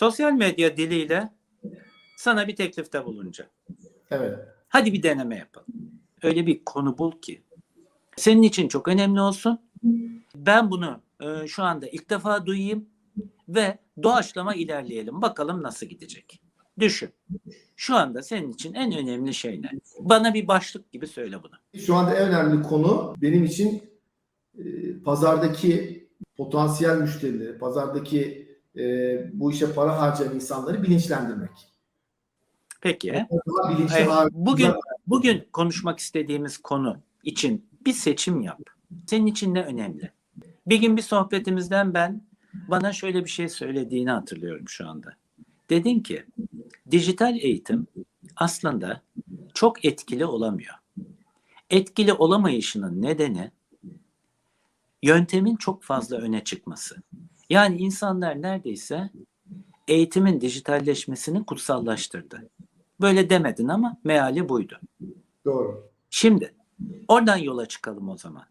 Sosyal medya diliyle sana bir teklifte bulunacağım. Evet. Hadi bir deneme yapalım. Öyle bir konu bul ki senin için çok önemli olsun. Ben bunu e, şu anda ilk defa duyayım ve doğaçlama ilerleyelim. Bakalım nasıl gidecek. Düşün. Şu anda senin için en önemli şey ne? Bana bir başlık gibi söyle bunu. Şu anda en önemli konu benim için e, pazardaki potansiyel müşterileri, pazardaki e, bu işe para harcayan insanları bilinçlendirmek. Peki. Daha bilinçli hale- bugün bugün konuşmak istediğimiz konu için bir seçim yap. Senin için ne önemli? Bir gün bir sohbetimizden ben bana şöyle bir şey söylediğini hatırlıyorum şu anda. Dedin ki dijital eğitim aslında çok etkili olamıyor. Etkili olamayışının nedeni yöntemin çok fazla öne çıkması. Yani insanlar neredeyse eğitimin dijitalleşmesini kutsallaştırdı. Böyle demedin ama meali buydu. Doğru. Şimdi oradan yola çıkalım o zaman.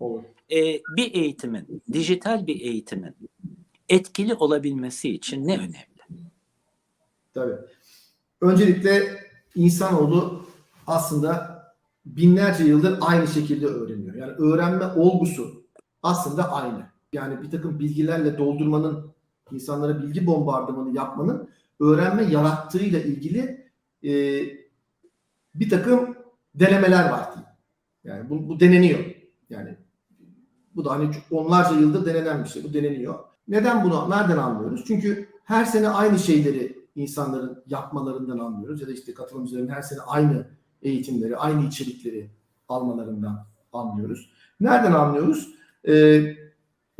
Olur. Ee, bir eğitimin, dijital bir eğitimin etkili olabilmesi için ne önemli? Tabii. Öncelikle insanoğlu aslında binlerce yıldır aynı şekilde öğreniyor. Yani öğrenme olgusu aslında aynı. Yani bir takım bilgilerle doldurmanın, insanlara bilgi bombardımanı yapmanın öğrenme yarattığıyla ilgili e, bir takım denemeler var diyeyim. Yani bu, bu deneniyor. Yani bu da hani onlarca yıldır denenen bir şey. Bu deneniyor. Neden bunu nereden anlıyoruz? Çünkü her sene aynı şeyleri insanların yapmalarından anlıyoruz. Ya da işte katılımcıların her sene aynı eğitimleri, aynı içerikleri almalarından anlıyoruz. Nereden anlıyoruz? Ee,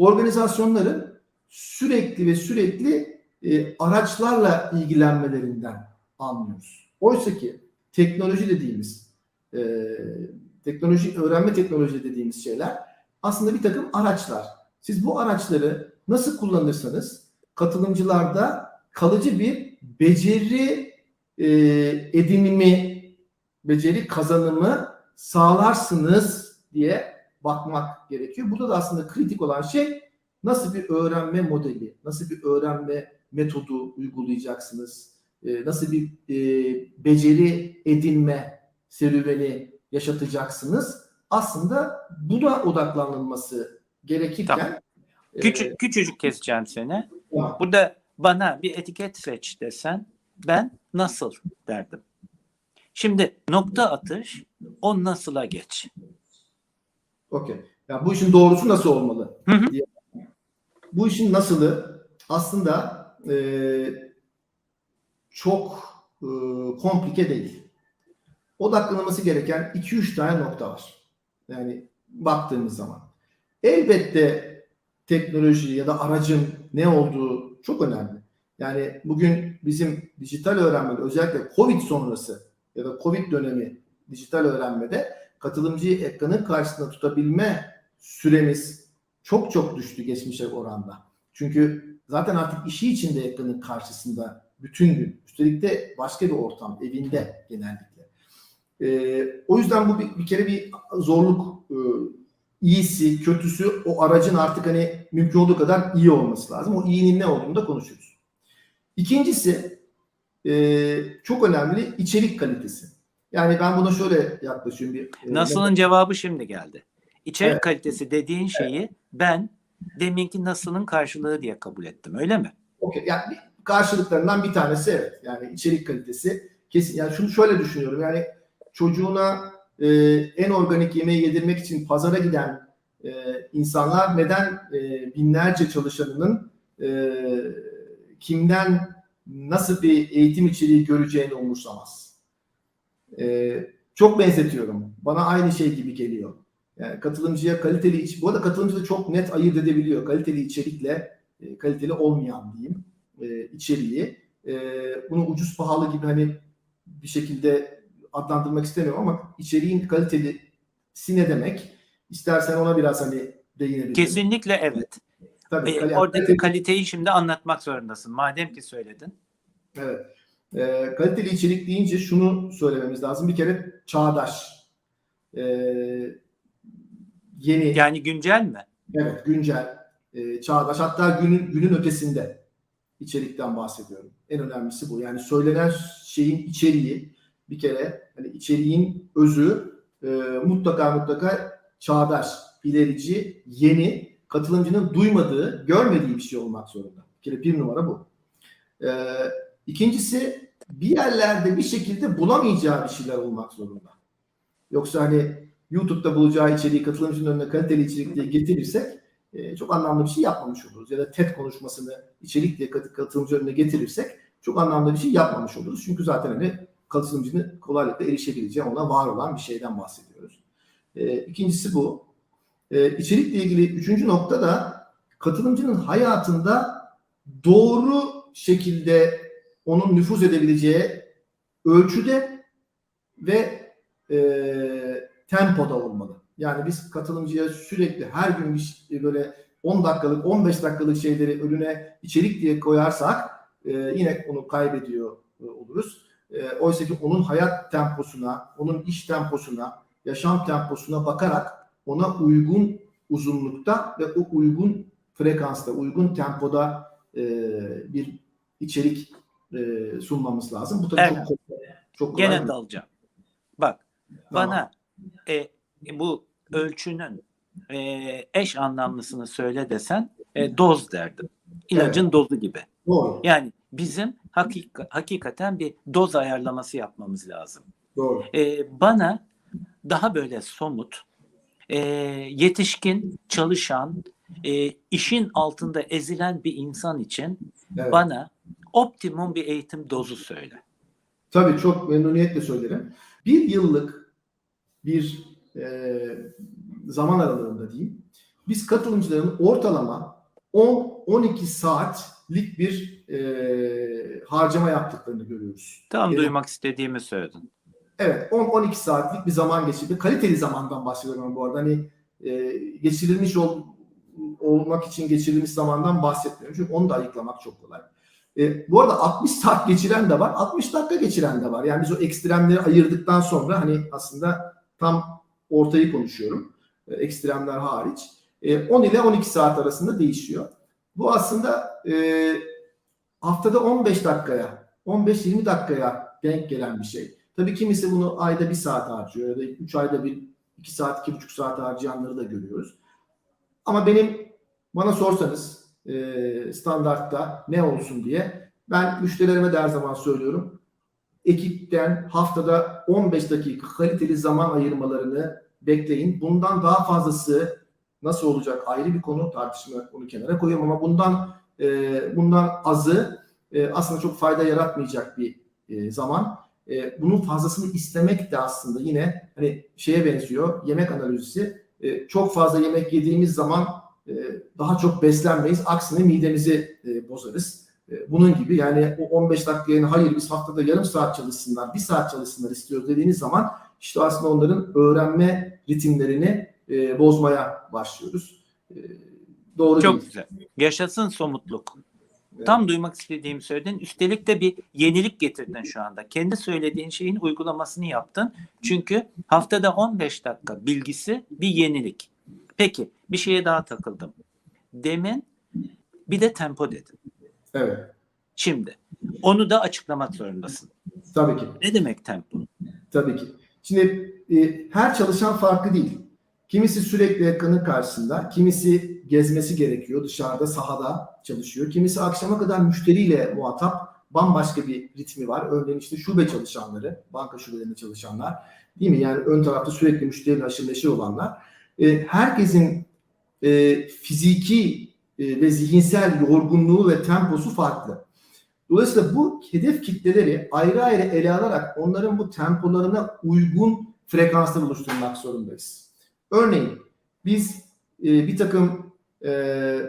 organizasyonların sürekli ve sürekli e, araçlarla ilgilenmelerinden anlıyoruz. Oysa ki teknoloji dediğimiz, e, teknoloji, öğrenme teknoloji dediğimiz şeyler aslında bir takım araçlar. Siz bu araçları nasıl kullanırsanız katılımcılarda kalıcı bir beceri e, edinimi, beceri kazanımı sağlarsınız diye bakmak gerekiyor. Burada da aslında kritik olan şey nasıl bir öğrenme modeli, nasıl bir öğrenme metodu uygulayacaksınız, e, nasıl bir e, beceri edinme serüveni yaşatacaksınız. Aslında buna odaklanılması gerekirken Tamam. e, Küçük, küçücük keseceğim seni. tamam. Burada bana bir etiket seç desen ben nasıl derdim. Şimdi nokta atış o nasıla geç. Okey. Ya bu işin doğrusu nasıl olmalı? Hı hı. diye. Bu işin nasılı aslında e, çok e, komplike değil. Odaklanılması gereken 2-3 tane nokta var. Yani baktığımız zaman. Elbette teknoloji ya da aracın ne olduğu çok önemli. Yani bugün bizim dijital öğrenmede özellikle Covid sonrası ya da Covid dönemi dijital öğrenmede katılımcıyı ekranın karşısında tutabilme süremiz çok çok düştü geçmişe oranla. Çünkü zaten artık işi içinde ekranın karşısında bütün gün. Üstelik de başka bir ortam, evinde genellikle. Ee, o yüzden bu bir, bir kere bir zorluk. Ee, iyisi, kötüsü o aracın artık hani mümkün olduğu kadar iyi olması lazım. O iyinin ne olduğunu da konuşuruz. İkincisi e, çok önemli içerik kalitesi. Yani ben buna şöyle yaklaşıyorum. Bir, e, Nasılın cevabı şimdi geldi. İçerik Evet. kalitesi dediğin şeyi ben deminki nasılın karşılığı diye kabul ettim öyle mi? Okey. Yani karşılıklarından bir tanesi evet. Yani içerik kalitesi kesin. Yani şunu şöyle düşünüyorum. Yani çocuğuna e, en organik yemeği yedirmek için pazara giden e, insanlar neden e, binlerce çalışanının e, kimden nasıl bir eğitim içeriği göreceğini umursamaz. E, çok benzetiyorum. Bana aynı şey gibi geliyor. Yani katılımcıya kaliteli iç, bu arada katılımcı da çok net ayırt edebiliyor. Kaliteli içerikle e, kaliteli olmayan diyeyim e, içeriği. E, bunu ucuz pahalı gibi hani bir şekilde adlandırmak istemiyorum ama içeriğin kalitelisi ne demek? İstersen ona biraz hani değinebilirim. Kesinlikle evet. Tabii, E, oradaki kaliteyi şimdi anlatmak zorundasın. Madem ki söyledin. Evet. E, kaliteli içerik deyince şunu söylememiz lazım. Bir kere çağdaş. E, yeni. Yani güncel mi? Evet güncel. E, çağdaş. Hatta günün, günün ötesinde. içerikten bahsediyorum. En önemlisi bu. Yani söylenen şeyin içeriği bir kere hani içeriğin özü e, mutlaka mutlaka çağdaş, ilerici, yeni, katılımcının duymadığı, görmediği bir şey olmak zorunda. Bir kere bir numara bu. E, ikincisi bir yerlerde bir şekilde bulamayacağı bir şeyler olmak zorunda. Yoksa hani YouTube'da bulacağı içeriği katılımcının önüne kaliteli içerik diye getirirsek e, çok anlamlı bir şey yapmamış oluruz. Ya da TED konuşmasını içerik diye kat- katılımcı önüne getirirsek çok anlamlı bir şey yapmamış oluruz. Çünkü zaten hani katılımcının kolaylıkla erişebileceği ona var olan bir şeyden bahsediyoruz. E, ikincisi bu. E, içerikle ilgili üçüncü nokta da katılımcının hayatında doğru şekilde onun nüfuz edebileceği ölçüde ve e, tempoda olmalı. Yani biz katılımcıya sürekli her gün bir böyle 10 dakikalık 15 dakikalık şeyleri önüne içerik diye koyarsak e, yine onu kaybediyor e, oluruz. E, Oysa ki onun hayat temposuna, onun iş temposuna, yaşam temposuna bakarak ona uygun uzunlukta ve o uygun frekansta, uygun tempoda e, bir içerik e, sunmamız lazım. Bu tabii Evet. çok. Çok kolay Gene dalacağım. Bak bana e, bu ölçünün e, eş anlamlısını söyle desen e, doz derdim. İlacın dozu gibi. Doğru. Yani bizim hakika, hakikaten bir doz ayarlaması yapmamız lazım. Doğru. E, bana daha böyle somut, e, yetişkin, çalışan, e, işin altında ezilen bir insan için Evet. bana optimum bir eğitim dozu söyle. Tabii çok memnuniyetle söylerim. Bir yıllık bir e, zaman aralığında diyeyim. Biz katılımcıların ortalama 10-12 saatlik bir e, harcama yaptıklarını görüyoruz. Tam Evet. duymak istediğimi söyledin. Evet 10-12 saatlik bir zaman geçirdi. Kaliteli zamandan bahsediyorum bu arada. Hani e, geçirilmiş ol, olmak için geçirilmiş zamandan bahsetmiyorum. Çünkü onu da ayıklamak çok kolay. E, bu arada 60 saat geçiren de var, 60 dakika geçiren de var. Yani biz o ekstremleri ayırdıktan sonra hani aslında tam ortayı konuşuyorum. E, ekstremler hariç. E, 10 ile 12 saat arasında değişiyor. Bu aslında e, haftada 15 dakikaya, 15-20 dakikaya denk gelen bir şey. Tabii kimisi bunu ayda bir saat harcıyor ya da 3 ayda bir 2 saat, 2,5 saat harcayanları da görüyoruz. Ama benim bana sorsanız e, standartta ne olsun diye ben müşterilerime de her zaman söylüyorum. Ekipten haftada 15 dakika kaliteli zaman ayırmalarını bekleyin. Bundan daha fazlası nasıl olacak ayrı bir konu tartışma onu kenara koyuyorum ama bundan e, bundan azı e, aslında çok fayda yaratmayacak bir e, zaman. E, bunun fazlasını istemek de aslında yine hani şeye benziyor yemek analojisi. E, çok fazla yemek yediğimiz zaman daha çok beslenmeyiz. Aksine midemizi e, bozarız. E, bunun gibi yani o 15 dakika yerine hayır biz haftada yarım saat çalışsınlar, bir saat çalışsınlar istiyoruz dediğiniz zaman işte aslında onların öğrenme ritimlerini e, bozmaya başlıyoruz. E, doğru Çok değil. güzel. Yaşasın somutluk. Evet. Tam duymak istediğimi söyledin. Üstelik de bir yenilik getirdin şu anda. Kendi söylediğin şeyin uygulamasını yaptın. Çünkü haftada 15 dakika bilgisi bir yenilik. Peki bir şeye daha takıldım. Demin bir de tempo dedin. Evet. Şimdi onu da açıklamak zorundasın. Tabii ki. Ne demek tempo? Tabii ki. Şimdi e, her çalışan farklı değil. Kimisi sürekli ekranın karşısında, kimisi gezmesi gerekiyor, dışarıda, sahada çalışıyor. Kimisi akşama kadar müşteriyle muhatap, bambaşka bir ritmi var. Örneğin işte şube çalışanları, banka şubelerinde çalışanlar, değil mi? Yani ön tarafta sürekli müşteriyle haşır neşir olanlar. E, herkesin e, fiziki e, ve zihinsel yorgunluğu ve temposu farklı. Dolayısıyla bu hedef kitleleri ayrı ayrı ele alarak onların bu tempolarına uygun frekanslar oluşturmak zorundayız. Örneğin biz e, bir takım e,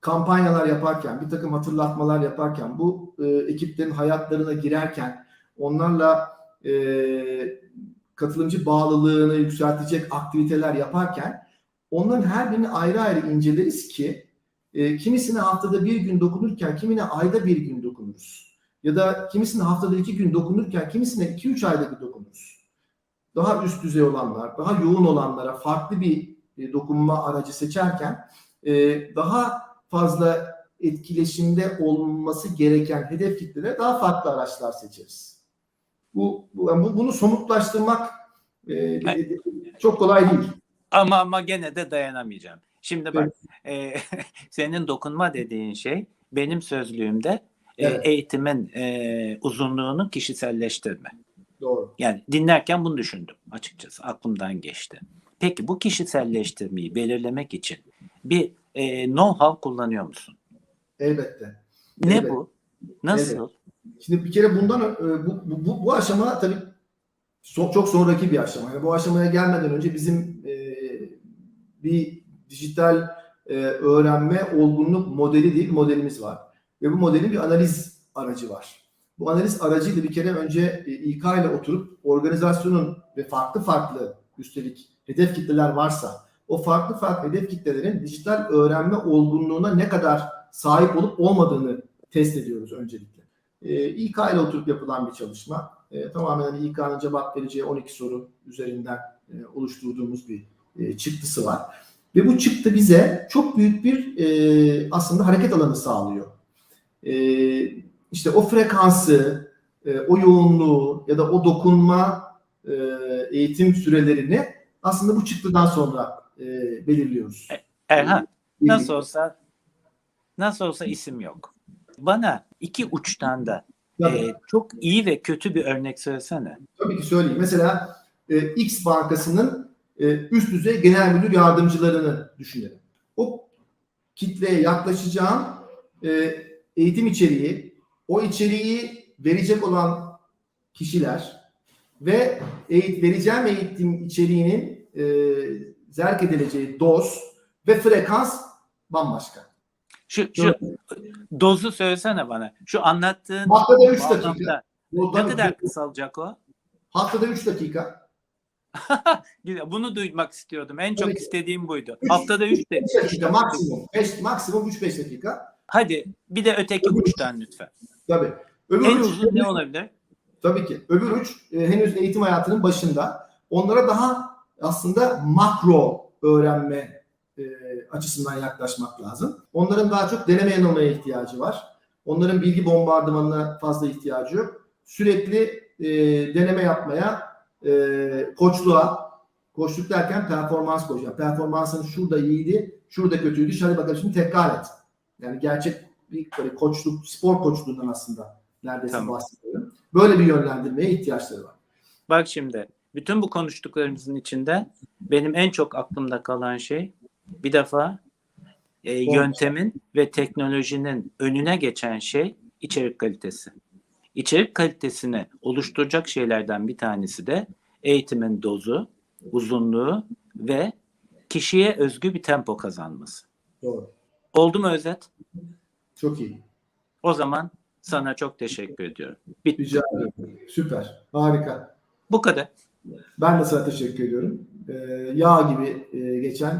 kampanyalar yaparken, bir takım hatırlatmalar yaparken, bu e, ekiplerin hayatlarına girerken, onlarla e, katılımcı bağlılığını yükseltecek aktiviteler yaparken, onların her birini ayrı ayrı inceleriz ki e, kimisine haftada bir gün dokunurken kimine ayda bir gün dokunuruz. Ya da kimisine haftada iki gün dokunurken kimisine iki üç ayda bir dokunuruz. Daha üst düzey olanlar, daha yoğun olanlara farklı bir e, dokunma aracı seçerken e, daha fazla etkileşimde olması gereken hedef kitlelere daha farklı araçlar seçeriz. Bu, bu, yani bu- bunu somutlaştırmak e, çok kolay değil. Ama ama gene de dayanamayacağım. Şimdi bak e, senin dokunma dediğin şey benim sözlüğümde e, Evet. eğitimin e, uzunluğunu kişiselleştirme. Doğru. Yani dinlerken bunu düşündüm açıkçası aklımdan geçti. Peki bu kişiselleştirmeyi belirlemek için bir e, know-how kullanıyor musun? Elbette. Ne Evet. bu? Nasıl? Şimdi bir kere bundan e, bu, bu, bu, bu aşama tabii so- çok sonraki bir aşama. Yani bu aşamaya gelmeden önce bizim e, bir dijital e, öğrenme olgunluk modeli değil modelimiz var. Ve bu modelin bir analiz aracı var. Bu analiz aracıyla bir kere önce e, İK ile oturup organizasyonun ve farklı farklı üstelik hedef kitleler varsa o farklı farklı hedef kitlelerin dijital öğrenme olgunluğuna ne kadar sahip olup olmadığını test ediyoruz öncelikle. E, İK ile oturup yapılan bir çalışma. E, tamamen hani İK'nın cevap vereceği 12 soru üzerinden e, oluşturduğumuz bir e, çıktısı var. Ve bu çıktı bize çok büyük bir e, aslında hareket alanı sağlıyor. E, işte o frekansı, e, o yoğunluğu ya da o dokunma e, eğitim sürelerini aslında bu çıktıdan sonra e, belirliyoruz. Erhan nasıl olsa nasıl olsa isim yok. Bana iki uçtan da Tabii. e, çok iyi ve kötü bir örnek söylesene. Tabii ki söyleyeyim. Mesela e, X bankasının e, üst düzey genel müdür yardımcılarını düşünelim. O kitleye yaklaşacağım e, eğitim içeriği, o içeriği verecek olan kişiler ve eğit, vereceğim eğitim içeriğinin e, zerk edileceği doz ve frekans bambaşka. Şu, şu dozu söylesene bana. Şu anlattığın Haftada 3 bağlamda dakika. Ne kadar kısalacak o? Haftada 3 dakika. Bunu duymak istiyordum. En çok ki. istediğim buydu. Üç- Haftada 3 5 dakika maksimum. 5 maksimum 3-5 dakika. Hadi bir de öteki uçtan lütfen. Tabii. Öbür En uç- uzun ne olabilir? Tabii ki. Öbür uç e, henüz eğitim hayatının başında. Onlara daha aslında makro öğrenme e, açısından yaklaşmak lazım. Onların daha çok deneme yanılmaya ihtiyacı var. Onların bilgi bombardımanına fazla ihtiyacı yok. Sürekli e, deneme yapmaya, e, koçluğa, koçluk derken performans koçu. Yani performansın şurada iyiydi, şurada kötüydü. Hadi bakalım şimdi tekrar et. Yani gerçek bir böyle koçluk, spor koçluğundan aslında neredeyse Tamam. bahsediyorum. Böyle bir yönlendirmeye ihtiyaçları var. Bak şimdi bütün bu konuştuklarımızın içinde benim en çok aklımda kalan şey bir defa e, yöntemin ve teknolojinin önüne geçen şey içerik kalitesi. İçerik kalitesini oluşturacak şeylerden bir tanesi de eğitimin dozu, uzunluğu ve kişiye özgü bir tempo kazanması. Doğru. Oldu mu özet? Çok iyi. O zaman sana çok teşekkür ediyorum. Bitti. Rica ederim. Süper. Harika. Bu kadar. Ben de sana teşekkür ediyorum. Ee, yağ gibi e, geçen